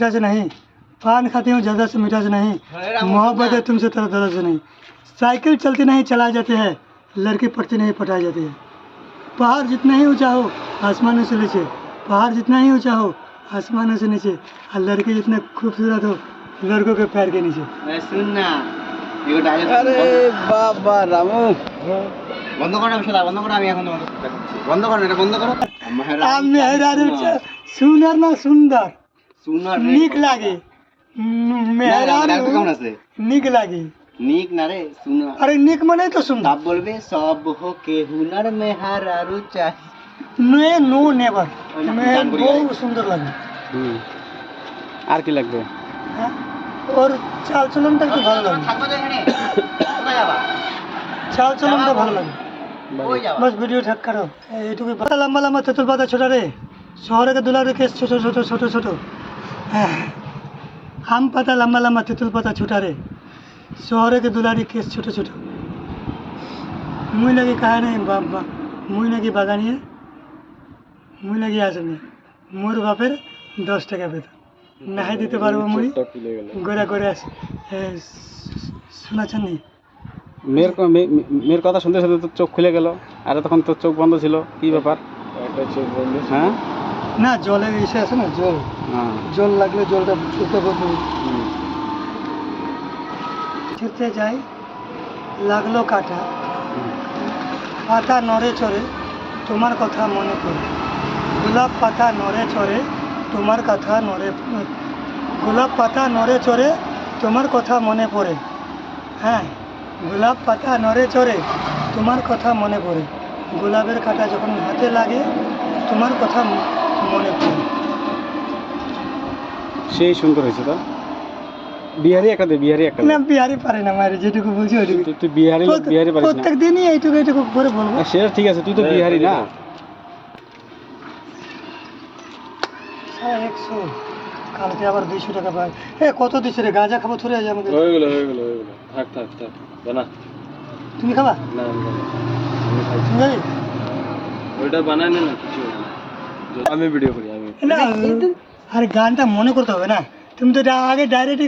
मीठा से नहीं पान खाती हूँ ज़्यादा से मीठा से नहीं मोहब्बत है तुमसे तरह तरह से नहीं साइकिल चलती नहीं चलाई जाती है लड़की पड़ती नहीं पटाई जाती है पहाड़ जितना ही ऊंचा हो आसमानों से नीचे पहाड़ जितना ही ऊंचा हो आसमानों से नीचे और लड़की जितने खूबसूरत हो लड़कों के पैर के नीचे শুন না এগুলো ডায়লগ আরে বাবা রামু বন্ধ করো আমি শোনা বন্ধ করো আমি এখন বন্ধ করছি। বন্ধ করো এটা বন্ধ করো आप मेहरारू च- নিক লাগে। নিক লাগে। নিক না রে সুনার আরে নিক মানে তো সুন্দর আপ বলবে সব হো কে হুনার মেহার আরু চাই। নে নো নেভার। বহুত সুন্দর লাগে। আর কি লাগবে? হ্যাঁ? ওর চাল চলনটা একটু ভালো লাগে। চাল চলনটা ভালো লাগে। বাস ভিডিও ঠাক করো। এইটুকু লম্বা লম্বা তেতুল পাতা ছোটা রে। শহরে দুলারে কেস ছোট ছোট ছোট ছোট। আম পাতা লম্বা লম্বা তেঁতুল পাতা ছোটা রে শহরে কে দুলারি কেস ছোট ছোট। মুই লাগি কাহা নেই মুই নাকি বাগানিয়ে মুই লাগি আসবে মোর বাপের দশ টাকা বেতন। নাহাই দিতে পারব মুই গোড়া করে আস শোনাচ্ছেন নি? মেয়ের মেয়ের কথা শুনতে শুনতে তোর চোখ খুলে গেল। আর তখন তোর চোখ বন্ধ ছিল। কি ব্যাপার? হ্যাঁ? না জলের এসে আছে না জল। জল লাগলে জলটা চোখে হয়ে যায়। ছুটতে যাই লাগল কাটা। পাতা নড়ে চড়ে তোমার কথা মনে পড়ে। গোলাপ পাতা নড়ে চড়ে তোমার কথা নড়ে গোলাপ পাতা নড়ে চড়ে তোমার কথা মনে পড়ে। হ্যাঁ গোলাপ পাতা নড়ে চড়ে তোমার কথা মনে পড়ে। গোলাপের কাঁটা যখন হাতে লাগে তোমার কথা মনে পড়ে। সেই সুন্দর হয়েছে তো? বিহারি একটা দে বিহারি একটা। না বিহারি পারে না মায়ের যেটুকু বুঝি ওইটুকু। তুই- তুই বিহারি বিহারি পারিস প্রত্যেক দিনই এইটুকু এইটুকু করে বলব। আর সেটা ঠিক আছে তুই তো বিহারি না। একশো কালকে আবার দুইশো টাকা পাই এ কত দিচ্ছে রে? গাঁজা খাব থরে আছে আমাকে হয়ে গেলো হয়ে গেলো হয়ে গেলো। থাক থাক থাক। না তুমি খাবা? না তুমি খাবি? ওইটা বানায় না কিছু আমি ভিডিও করি আমি। না আরে গানটা মনে করতে হবে না। তুমি তো আগে ডাইরেক্টই